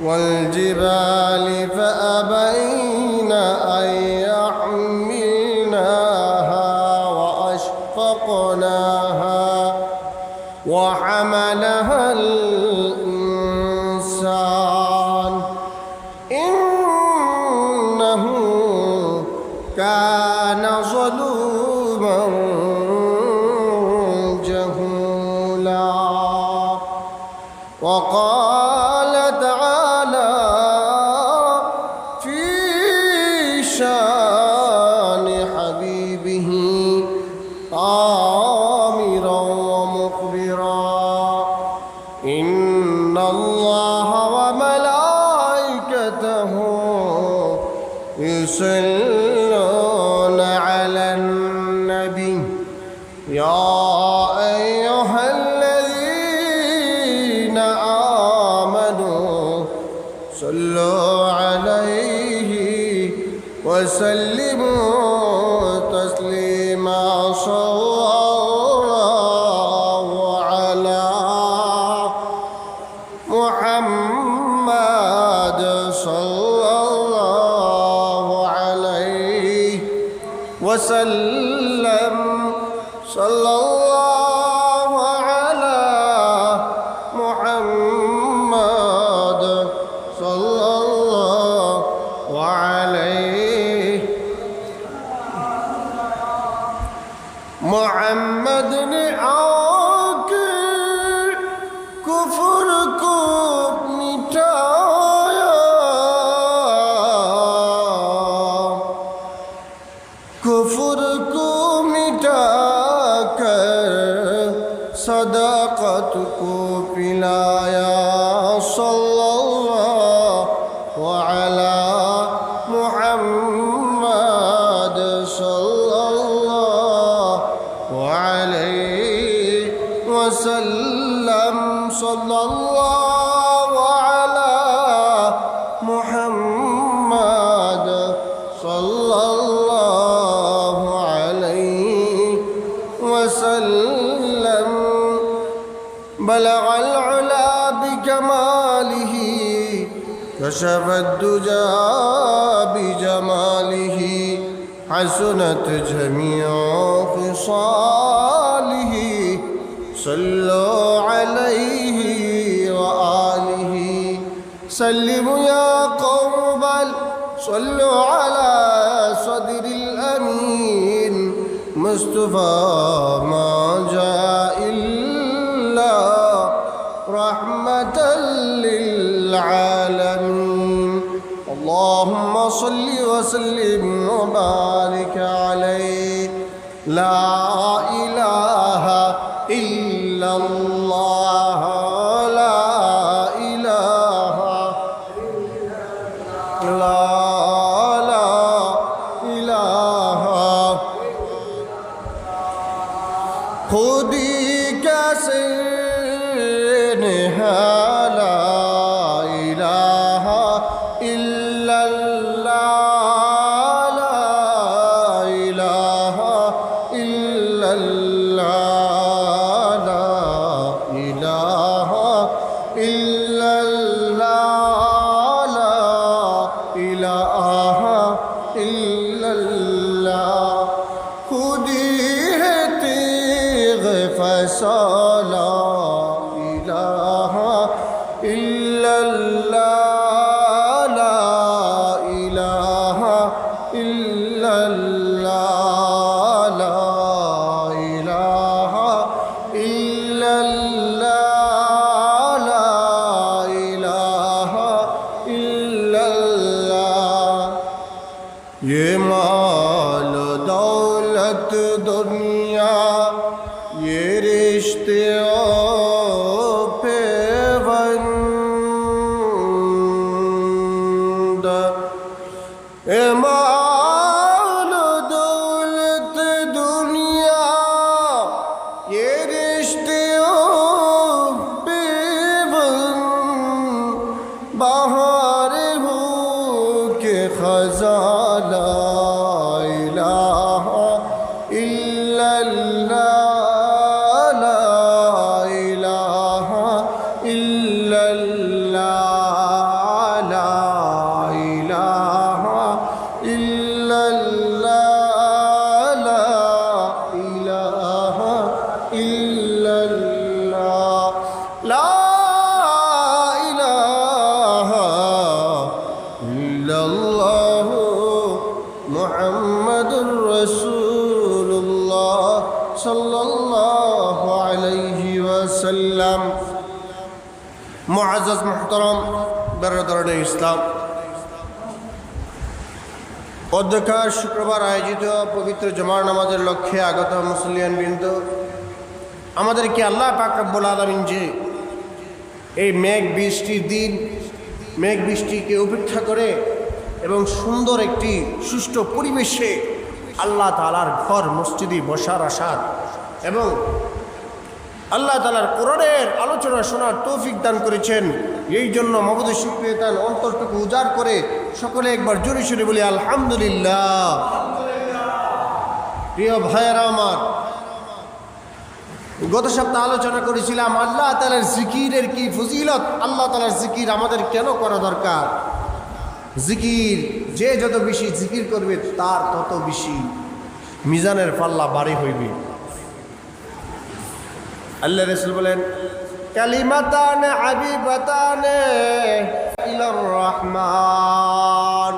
والجبال فأبى 一生 محمد وسلم. بلغ العلا بكماله كشف الدجى بجماله حسنت جميع خصاله. صلوا عليه وآله. سلموا يا قوم بل صلوا على مصطفى ما جاء إلا رحمة للعالمين. اللهم صل وسلم وبارك عليه. لا إله إلا الله. إلا الله. خزانہ ইসলাম। অধ্যক্ষার শুক্রবার আয়োজিত পবিত্র জমার নামাজের লক্ষ্যে আগত মুসলিয়ান বৃন্দ, আমাদেরকে আল্লাহ পাক রব্বুল আলামিন যে এই মেঘ বৃষ্টির দিন, মেঘ বৃষ্টিকে উপেক্ষা করে এবং সুন্দর একটি সুষ্ঠু পরিবেশে আল্লাহ তালার ঘর, মসজিদে বসার আসার এবং আল্লাহ তালার কোরআনের আলোচনা শোনার তৌফিক দান করেছেন। এই জন্য মমদ তার অন্তরটুকু উজাড় করে সকলে একবার জোরে সরে বলি, আলহামদুলিল্লাহ। প্রিয় ভাইয়েরা আমার, গত সপ্তাহে আলোচনা করেছিলাম, আল্লাহ তালার জিকিরের কি ফজিলত? আল্লাহ তালার জিকির আমাদের কেন করা দরকার? জিকির, যে যত বেশি জিকির করবে, তার তত বেশি মিজানের পাল্লা বাড়ি হইবে। আল্লাহ রসুল বলেন কালিমাতান আবিবাতান ইলার রহমান।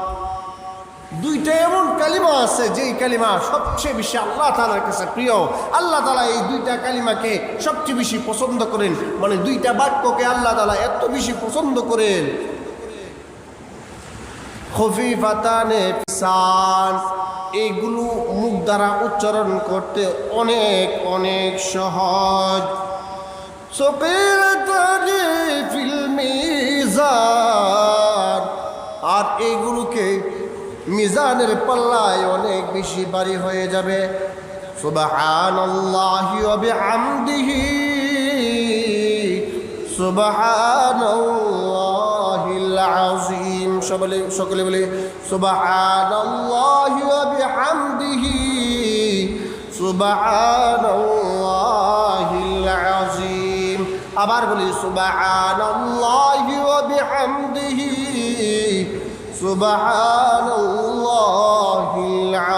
দুইটা এমন কালিমা আছে যেই কালিমা সবচেয়ে বেশি আল্লাহ তালার কাছে প্রিয়। আল্লাহ তালা এই দুইটা কালিমাকে সবচেয়ে বেশি পছন্দ করেন। মানে দুইটা বাক্যকে আল্লাহ তালা এত বেশি পছন্দ করেন। খফিফাতানে ফিসান এইগুলো মুখ দ্বারা উচ্চারণ করতে অনেক অনেক সহজ। ফিল মিজান আর এইগুলোকে মিজানের পাল্লায় অনেক বেশি বাড়ি হয়ে যাবে। সুবহানাল্লাহিল আযীম। সকলে সকলে বলে বিহামদিহি। সুবহানাল্লাহিল আযীম। আবার বলি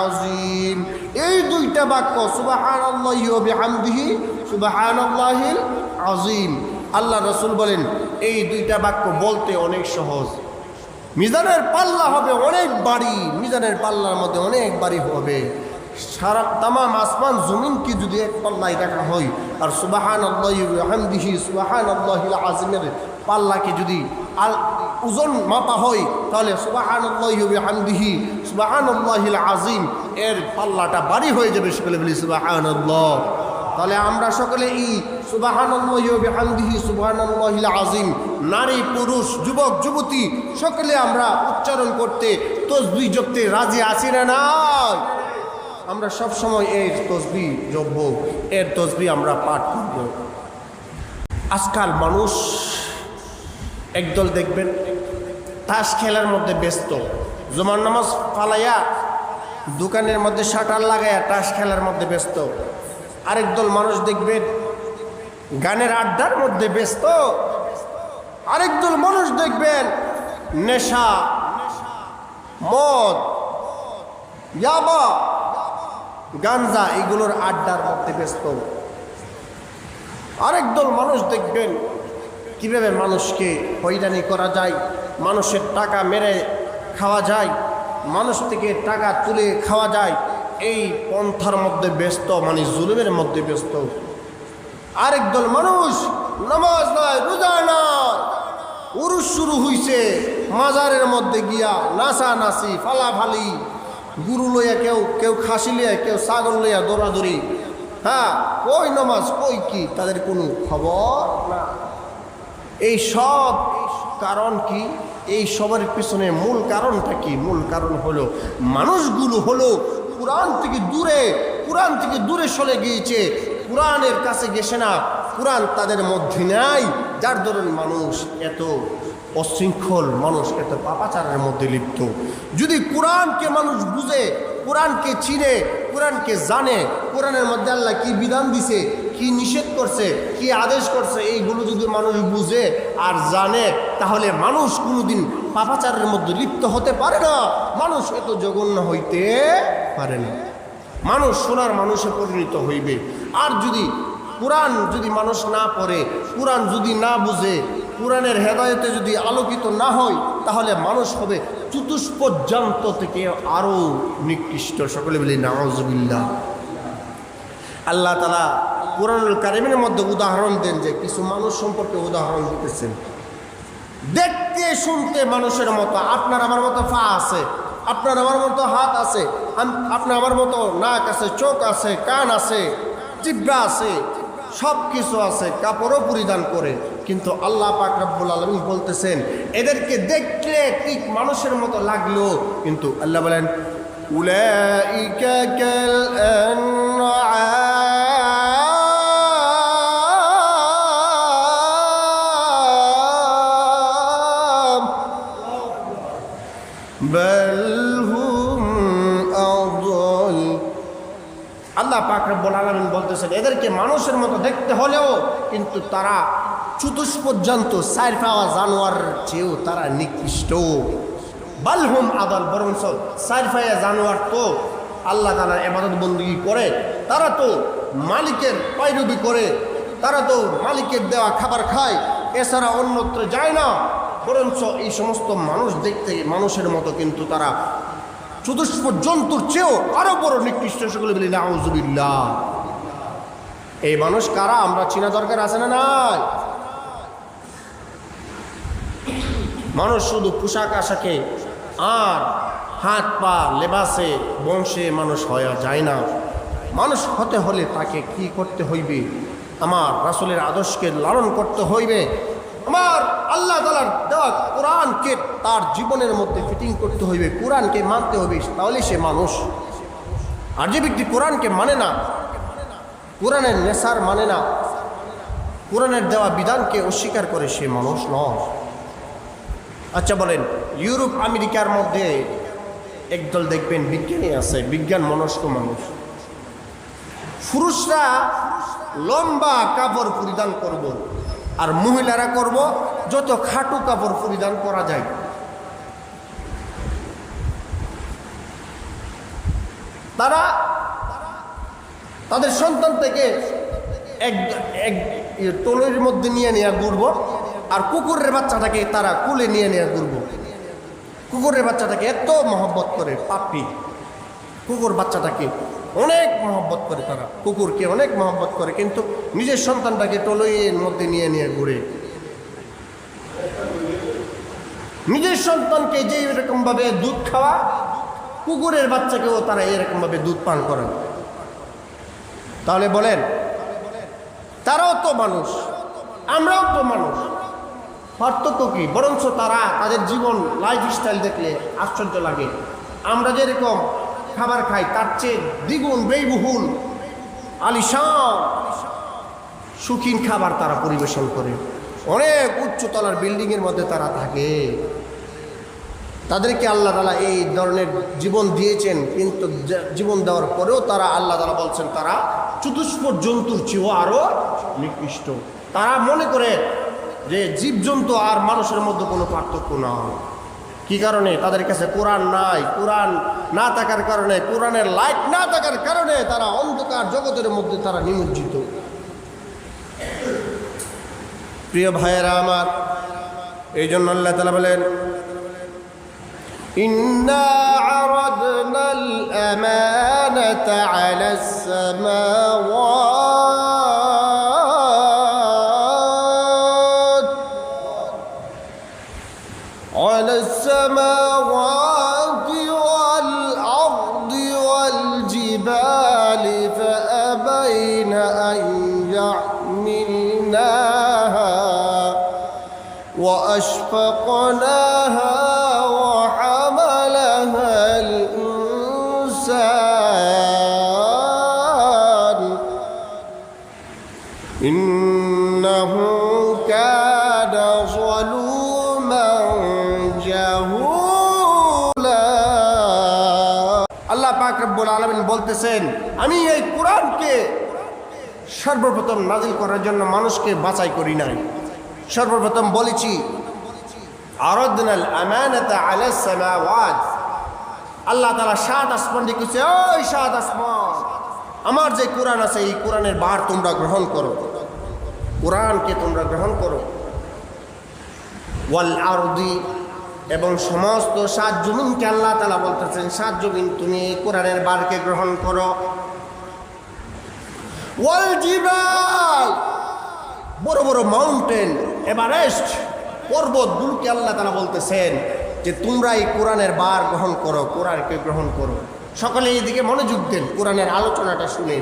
আযীম এই দুইটা বাক্য বিহামদিহি সুবহানাল্লাহিল আযীম আল্লাহ রসুল বলেন, এই দুইটা বাক্য বলতে অনেক সহজ। মিজানের পাল্লা হবে অনেক বাড়ি, মিজানের পাল্লার মধ্যে অনেক বাড়ি হবে। সারা তামাম আসমান জমিনকে যদি এক পাল্লায় রাখা হয়, আর সুবাহান আল্লাহামদিহি সুবাহান আল্লাহিল আজিমের পাল্লাকে যদি আল, ওজন মাপা হয়, তাহলে সুবাহান আল্লাহামদিহি সুবাহান আল্লাহিল আজিম এর পাল্লাটা বাড়ি হয়ে যাবে সকলে বলি সুবাহান আল্লাহ তাহলে আমরা সকলে এই সুবাহানন্দিহি সুবাহানন্দিল আজিম নারী, পুরুষ, যুবক, যুবতী, সকলে আমরা উচ্চারণ করতে তসবি জপতে রাজি আছি না নাই? আমরা সব সময় এই তসবি জপব, এর তসবি আমরা পাঠ করব। আজকাল মানুষ একদল দেখবেন, তাস খেলার মধ্যে ব্যস্ত। জমান নামাজ ফালাইয়া দোকানের মধ্যে শাটার লাগাইয়া তাস খেলার মধ্যে ব্যস্ত। আরেক দল মানুষ দেখবেন, গানের আড্ডার মধ্যে ব্যস্ত। আরেক দল মানুষ দেখবেন, নেশা, মদ, ইয়াবা গাঞ্জা এগুলোর আড্ডার মধ্যে ব্যস্ত। আরেক দল মানুষ দেখবেন কীভাবে মানুষকে হয়রানি করা যায়, মানুষের টাকা মেরে খাওয়া যায়, মানুষ থেকে টাকা তুলে খাওয়া যায়, এই পন্থার মধ্যে ব্যস্ত মানে জুলুমের মধ্যে ব্যস্ত। আরেক দল মানুষ নামাজ নয় রোজা নয় উরুষ শুরু হইছে, মাজারের মধ্যে গিয়া নাচা নাচি ফালাফালি গুরু লইয়া কেউ কেউ খাসি লইয়া, কেউ ছাগল লইয়া দৌড়াদৌড়ি। হ্যাঁ কই নামাজ কই কি? তাদের কোনো খবর না। এই সব কারণ কি? এই সবার পিছনে মূল কারণটা কি? মূল কারণ হলো, মানুষগুলো হলো কোরআন থেকে দূরে, কোরআন থেকে দূরে সরে গিয়েছে। কোরআনের কাছে গেছে না। কোরআন তাদের মধ্যে নাই। যার ধরুন মানুষ এত অশৃঙ্খল মানুষ এত পাপাচারের মধ্যে লিপ্ত। যদি কোরআনকে মানুষ বুঝে, কোরআনকে চিনে, কোরআনকে জানে, কোরআনের মধ্যে আল্লাহ কি বিধান দিছে, কি নিষেধ করছে, কি আদেশ করছে, এইগুলো যদি মানুষ বুঝে আর জানে, তাহলে মানুষ কোনোদিন পাপাচারের মধ্যে লিপ্ত হতে পারে না। মানুষ এত জঘন্য হইতে পারে না। মানুষ সোনার মানুষে পরিণত হইবে। আর যদি কোরআন যদি মানুষ না পড়ে, কোরআন যদি না বুঝে কোরআনের হেদায়তে যদি আলোকিত না হয়, তাহলে মানুষ হবে চতুষ্পর্যান্ত থেকে আরও নিকৃষ্ট। সকলে বলি নাওজবিল্লা আল্লাহ তালা কোরআনুল কারিমের মধ্যে উদাহরণ দেন যে, কিছু মানুষ সম্পর্কে উদাহরণ দিতেছেন। দেখতে, শুনতে মানুষের মতো, আপনার আমার মতো ফা আছে, আপনার আমার মতো হাত আছে আপনার আমার মতো নাক আছে, চোখ আছে, কান আছে জিব্রা আছে সব কিছু আছে, কাপড়ও পরিধান করে। কিন্তু আল্লাহ পাক রব্বুল আলমী বলতেছেন, এদেরকে দেখলে ঠিক মানুষের মতো লাগল। কিন্তু আল্লাহ বলেন, উলাইকা কাল বলতেছেন এদেরকে মানুষের মতো দেখতে হলেও কিন্তু তারা চতুষ পর্যন্ত সাইর পাওয়া জানোয়ার চেয়েও তারা নিকৃষ্ট। বালহুম আদল বরং সাইর পাওয়া জানোয়ার তো আল্লাহ তালার এবাদত বন্দী করে, তারা তো মালিকের পাইরবি করে, তারা তো মালিকের দেওয়া খাবার খায়, এছাড়া অন্যত্র যায় না। বরঞ্চ এই সমস্ত মানুষ দেখতে মানুষের মতো কিন্তু তারা চতুষ্প জন্তুর চেয়েও আরও বড় নিকৃষ্ট। সেগুলো বলি নাউজুবিল্লাহ এই মানুষ কারা? আমরা চিনা দরকার আছে না নাই? মানুষ শুধু পোশাক আশাকে আর হাত পা লেবাসে বংশে মানুষ হওয়া যায় না। মানুষ হতে হলে তাকে কি করতে হইবে? আমার রাসূলের আদর্শকে লালন করতে হইবে। আমার আল্লাহ তালার দেওয়া কোরআনকে তার জীবনের মধ্যে ফিটিং করতে হইবে, কোরআনকে মানতে হবে তাহলে সে মানুষ। আর যে ব্যক্তি কোরআনকে মানে না কোরআনের নেশার মানে না। কোরআনের দেওয়া বিধানকে অস্বীকার করে সে মানুষ নয়। আচ্ছা বলেন, ইউরোপ, আমেরিকার মধ্যে একদল দেখবেন বিজ্ঞানী আছে, বিজ্ঞান মনস্ক মানুষ। পুরুষরা লম্বা কাপড় পরিধান করব আর মহিলারা করব যত খাটু কাপড় পরিধান করা যায়। তারা তাদের সন্তান থেকে এক এক টোলের মধ্যে নিয়ে নেওয়া ঘুরবো, আর কুকুরের বাচ্চাটাকে তারা কুলে নিয়ে নেওয়া ঘুরবো। কুকুরের বাচ্চাটাকে এত মহব্বত করে, পাপি। কুকুর বাচ্চাটাকে অনেক মহব্বত করে তারা, কুকুরকে অনেক মহব্বত করে, কিন্তু নিজের সন্তানটাকে টোলইয়ের মধ্যে নিয়ে নিয়ে ঘুরে। নিজের সন্তানকে যে এরকমভাবে দুধ খাওয়া, কুকুরের বাচ্চাকেও তারা এরকমভাবে দুধ পান করেন। তাহলে বলেন, তারাও তো মানুষ, আমরাও তো মানুষ। পার্থক্য কি? বরঞ্চ তারা তাদের জীবন লাইফ স্টাইল দেখলে আশ্চর্য লাগে। আমরা যেরকম খাবার খাই, তার চেয়ে দ্বিগুণ, ব্যয়বহুল, আলিশান, সুখিন খাবার তারা পরিবেশন করে। অনেক উচ্চতলার বিল্ডিংয়ের মধ্যে তারা থাকে। তাদেরকে আল্লাহ তালা এই ধরনের জীবন দিয়েছেন, কিন্তু জীবন দেওয়ার পরেও তারা আল্লাহ তালা বলছেন তারা চতুষ্পদ জন্তুর চেয়েও আরও নিকৃষ্ট। তারা মনে করে যে জীবজন্তু আর মানুষের মধ্যে কোনো পার্থক্য নাই কি কারণে? তাদের কাছে কোরআন নাই। কোরআন না থাকার কারণে, কোরআনের লাইট না থাকার কারণে তারা অন্ধকার জগতের মধ্যে তারা নিমজ্জিত। প্রিয় ভাইয়েরা আমার, এই জন্য আল্লাহ তালা বলেন إنا عرضنا الأمانة على السماوات على السماوات والأرض والجبال فأبين أن يحملناها وأشفقناها বলতেছেন আমি এই কোরআনকে সর্বপ্রথম নাজিল করার জন্য মানুষকে বাছাই করি নাই। সর্বপ্রথম বলেছি আল্লাহ তাআলা সাত আসমান ডেকেছে ওই সাত আসমান, আমার যে কোরআন আছে, এই কোরআনের বার তোমরা গ্রহণ করো। কোরআনকে তোমরা গ্রহণ করো। ওয়াল আরদি এবং সমস্ত সাত জমিনকে আল্লাহ তালা বলতেছেন, সাত জমিন তুমি এই কোরআনের বারকে গ্রহণ করো। বড় বড় মাউন্টেন, এভারেস্ট পর্বতগুলোকে আল্লাহ তালা বলতেছেন যে তোমরা এই কোরআনের বার গ্রহণ করো, কোরআনকে গ্রহণ করো। সকলে এইদিকে মনোযোগ দেন, কোরআনের আলোচনাটা শুনে।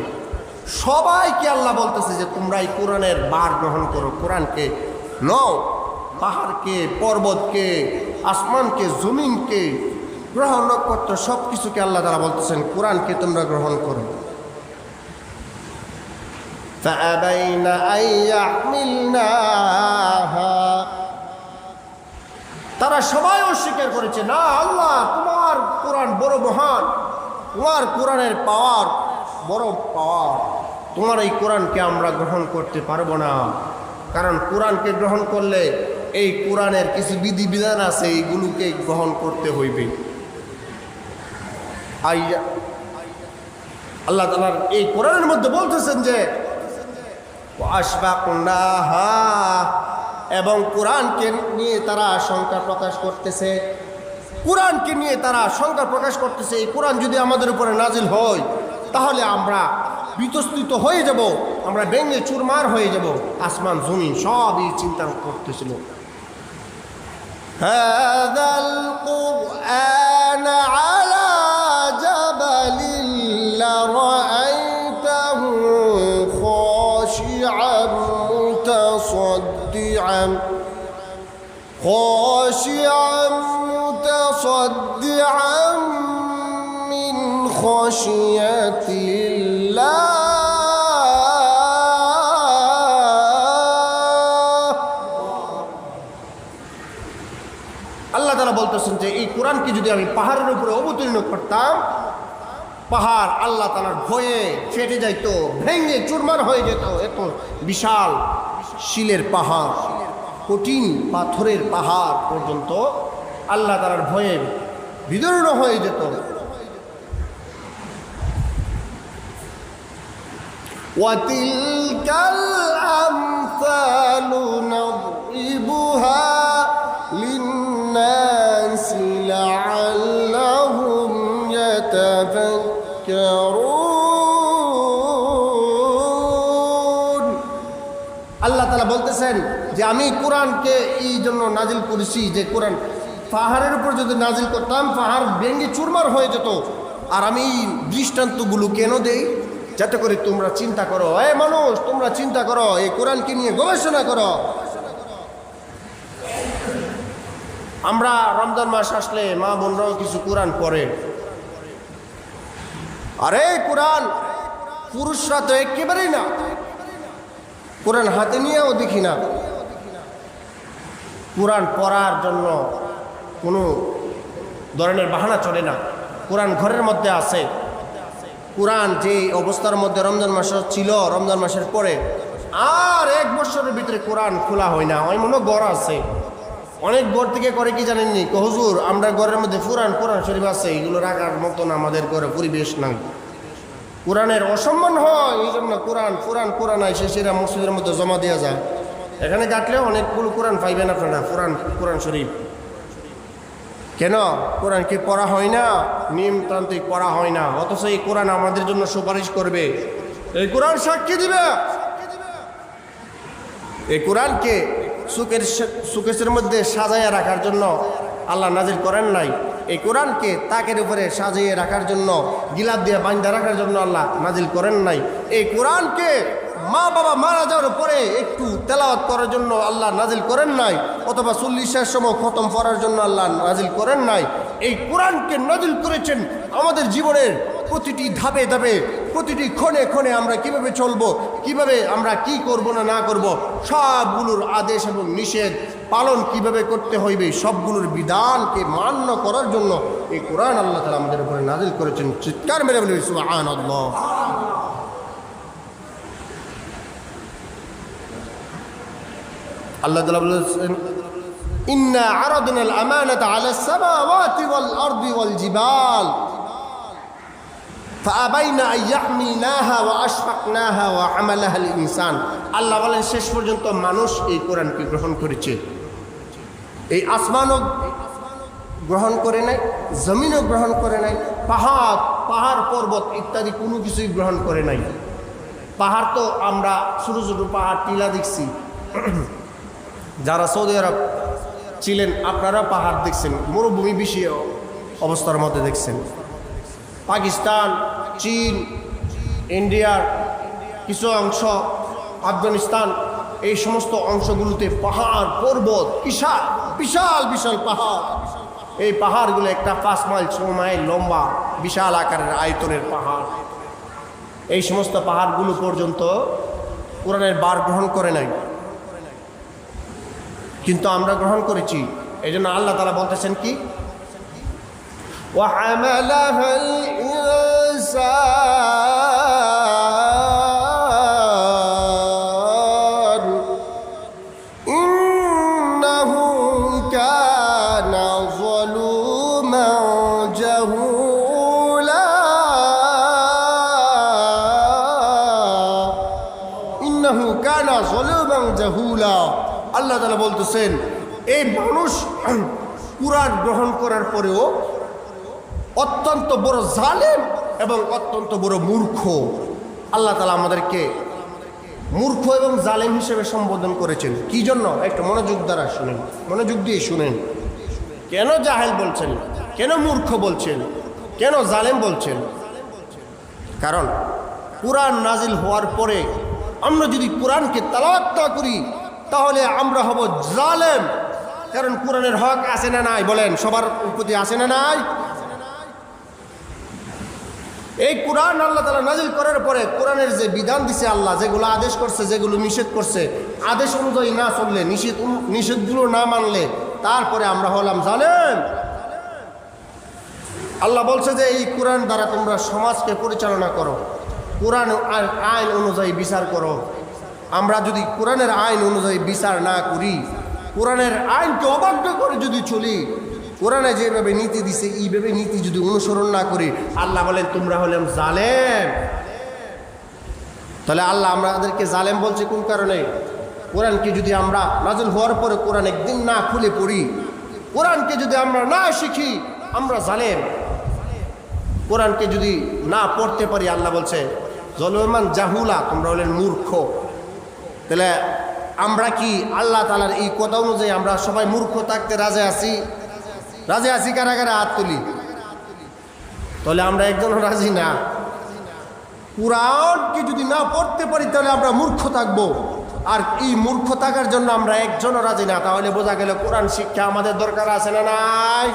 সবাইকে আল্লাহ বলতেছে যে তোমরা এই কোরআনের বার গ্রহণ করো, কোরআনকে নও। পাহাড়কে পর্বতকে আসমানকে জমিনকে গ্রহ নক্ষত্র সব কিছুকে আল্লাহ তারা বলতেছেন কোরআনকে তোমরা গ্রহণ করো فأبين أن يحملناها তারা সবাই অস্বীকার করেছে না আল্লাহ তোমার কোরআন বড় মহান তোমার কোরআনের পাওয়ার বড় পাওয়ার তোমার এই কোরআনকে আমরা গ্রহণ করতে পারবো না কারণ কোরআনকে গ্রহণ করলে এই কোরআনের কিছু বিধিবিধান আছে, এইগুলোকে গ্রহণ করতে হইবে। আইয়া আল্লাহ তালার এই কোরআনের মধ্যে বলতেছেন যে এবং কোরআনকে নিয়ে তারা শঙ্কা প্রকাশ করতেছে। কোরআনকে নিয়ে তারা শঙ্কা প্রকাশ করতেছে, এই কোরআন যদি আমাদের উপরে নাজিল হয়, তাহলে আমরা বিতস্তিত হয়ে যাব, আমরা ব্যঙ্গে চুরমার হয়ে যাব, আসমান, জমিন, সবই চিন্তা করতেছিল। هذا القرآن على جبل لرأيته خاشعا متصدعا خاشعا متصدعا من خشية যে এই কোরআনকে যদি আমি পাহাড়ের উপরে অবতীর্ণ করতাম, পাহাড় আল্লাহ তালার ভয়ে ফেটে যাইত, ভেঙে চুরমার হয়ে যেত। এত বিশাল শিলের পাহাড়, কঠিন পাথরের পাহাড় পর্যন্ত আল্লাহ তালার ভয়ে বিদীর্ণ হয়ে যেত। وتلك আমি কোরআনকে এই জন্য নাজিল করেছি যে কোরআন পাহাড়ের উপর যদি নাজিল করতাম, পাহাড় ভেঙে চুরমার হয়ে যেত। আর আমি দৃষ্টান্তগুলো কেন দেই? যাতে করে তোমরা চিন্তা করো, এ মানুষ, তোমরা চিন্তা করো এই কোরআনকে নিয়ে গবেষণা করো। আমরা রমজান মাস আসলে মা বোনরাও কিছু কোরআন পড়ে। আরে কোরআন, পুরুষরা তো একেবারেই না। কোরআন হাতে নিয়েও দেখি না। কোরআন পড়ার জন্য কোনো ধরনের বাহানা চলে না। কোরআন ঘরের মধ্যে আছে। কোরআন যে অবস্থার মধ্যে রমজান মাস ছিল, রমজান মাসের পরে আর এক বছরের ভিতরে কোরআন খোলা হয় না। মনে গড় আছে। অনেক গড় থেকে করে কি জানেননি? হুজুর, আমরা ঘরের মধ্যে পুরান কোরআন শরীফ আছে। এগুলো রাখার মতন আমাদের ঘরে পরিবেশ নাই। কোরআনের অসম্মান হয় এই জন্য কোরআন কোরআন কোরআন আইসে সেরা মসজিদের মধ্যে জমা দেওয়া যায়। এখানে কাটলেও অনেকগুলো কোরআন পাইবেন আপনারা, কোরআন কোরআন শরীফ। কেন? কোরআন কি পড়া হয় না? নিয়মতান্ত্রিক পড়া হয় না। অথচ এই কোরআন আমাদের জন্য সুপারিশ করবে। এই কোরআন সাক্ষী দিবে। এই কোরআনকে সুকের সুকেশের মধ্যে সাজাইয়া রাখার জন্য আল্লাহ নাজির করেন নাই। এই কোরআনকে তাকের উপরে সাজিয়ে রাখার জন্য, গিলাপ দিয়ে বান্ধা রাখার জন্য আল্লাহ নাজিল করেন নাই। এই কোরআনকে মা বাবা মারা যাওয়ার পরে একটু তেলাওয়াত করার জন্য আল্লাহ নাজিল করেন নাই, অথবা চল্লিশের সময় খতম করার জন্য আল্লাহ নাজিল করেন নাই। এই কোরআনকে নাজিল করেছেন আমাদের জীবনের প্রতিটি ধাপে ধাপে, প্রতিটি ক্ষণে ক্ষণে আমরা কীভাবে চলবো, কীভাবে আমরা কি করব না না করব, সবগুলোর আদেশ এবং নিষেধ পালন কীভাবে করতে হইবে, সবগুলোর বিধানকে মান্য করার জন্য এই কোরআন আল্লাহ তালা আমাদের উপরে নাজিল করেছেন। চিৎকার মেরে বলে আল্লাহ আল্লাহ বলেছেন ওয়া ইনসান আল্লাহ বলেন, শেষ পর্যন্ত মানুষ এই কোরআনকে গ্রহণ করেছে। এই আসমানও গ্রহণ করে নাই, জমিনও গ্রহণ করে নাই, পাহাড় পাহাড় পর্বত ইত্যাদি কোনো কিছুই গ্রহণ করে নাই। পাহাড় তো আমরা ছোটো ছোটো পাহাড় টিলা দেখছি। যারা সৌদি আরব ছিলেন, আপনারা পাহাড় দেখছেন, মরুভূমি বেশি অবস্থার মধ্যে দেখছেন। পাকিস্তান, চীন ইন্ডিয়ার কিছু অংশ, আফগানিস্তান, এই সমস্ত অংশগুলোতে পাহাড়, পর্বত, বিশাল বিশাল বিশাল পাহাড়। এই পাহাড়গুলো একটা পাঁচ মাইল, ছ মাইল লম্বা, বিশাল আকারের আয়তনের পাহাড়। এই সমস্ত পাহাড়গুলো পর্যন্ত কোরআনের বার গ্রহণ করে নাই। কিন্তু আমরা গ্রহণ করেছি এই জন্য আল্লাহ তালা বলতেছেন কি وحملها الإنسان বলতেছেন, এই মানুষ কুরআন গ্রহণ করার পরেও অত্যন্ত বড় জালেম এবং অত্যন্ত বড় মূর্খ। আল্লাহ তালা আমাদেরকে মূর্খ এবং জালেম হিসেবে সম্বোধন করেছেন। কি জন্য? একটা মনোযোগ দ্বারা শুনেন। মনোযোগ দিয়ে শুনেন। কেন জাহেল বলছেন? কেন মূর্খ বলছেন? কেন জালেম বলছেন? কারণ কোরআন নাজিল হওয়ার পরে আমরা যদি কোরআনকে তালাওয়াত করি তাহলে আমরা হব জালেম। কারণ কোরআনের হক আছে না নাই? বলেন, সবার প্রতি আছে না নাই? এই কোরআন আল্লাহ তালা নাজিল করার পরে কোরআনের যে বিধান দিছে আল্লাহ, যেগুলো আদেশ করছে, যেগুলো নিষেধ করছে, আদেশ অনুযায়ী না চললে, নিষেধ নিষেধগুলো না মানলে, তারপরে আমরা হলাম জানেন আল্লাহ বলছে যে, এই কোরআন দ্বারা তোমরা সমাজকে পরিচালনা করো। কোরআন আইন অনুযায়ী বিচার করো। আমরা যদি কোরআনের আইন অনুযায়ী বিচার না করি, কোরআনের আইনকে অবাধ্য করে যদি চলি, কোরআনে যেভাবে নীতি দিছে, এইভাবে নীতি যদি অনুসরণ না করি, আল্লাহ বলেন, তোমরা হলেন জালেম। তাহলে আল্লাহ আমাদেরকে জালেম বলছে কোন কারণে? কোরআনকে যদি আমরা নাজল হওয়ার পরে কোরআন একদিন না খুলে পড়ি, কোরআনকে যদি আমরা না শিখি, আমরা জালেম। কোরআনকে যদি না পড়তে পারি, আল্লাহ বলছে, জলমান জাহুলা, তোমরা হলেন মূর্খ। তাহলে আমরা কি আল্লাহ তালার এই কথা অনুযায়ী আমরা সবাই মূর্খ থাকতে রাজে আছি? রাজে আছি কারা কারা? হাত তুলি। তাহলে আমরা একজন রাজি না। কোরআনকে যদি না পড়তে পারি, তাহলে আমরা মূর্খ থাকব। আর এই মূর্খ থাকার জন্য আমরা একজনও রাজি না। তাহলে বোঝা গেল কোরআন শিক্ষা আমাদের দরকার আছে না নাই?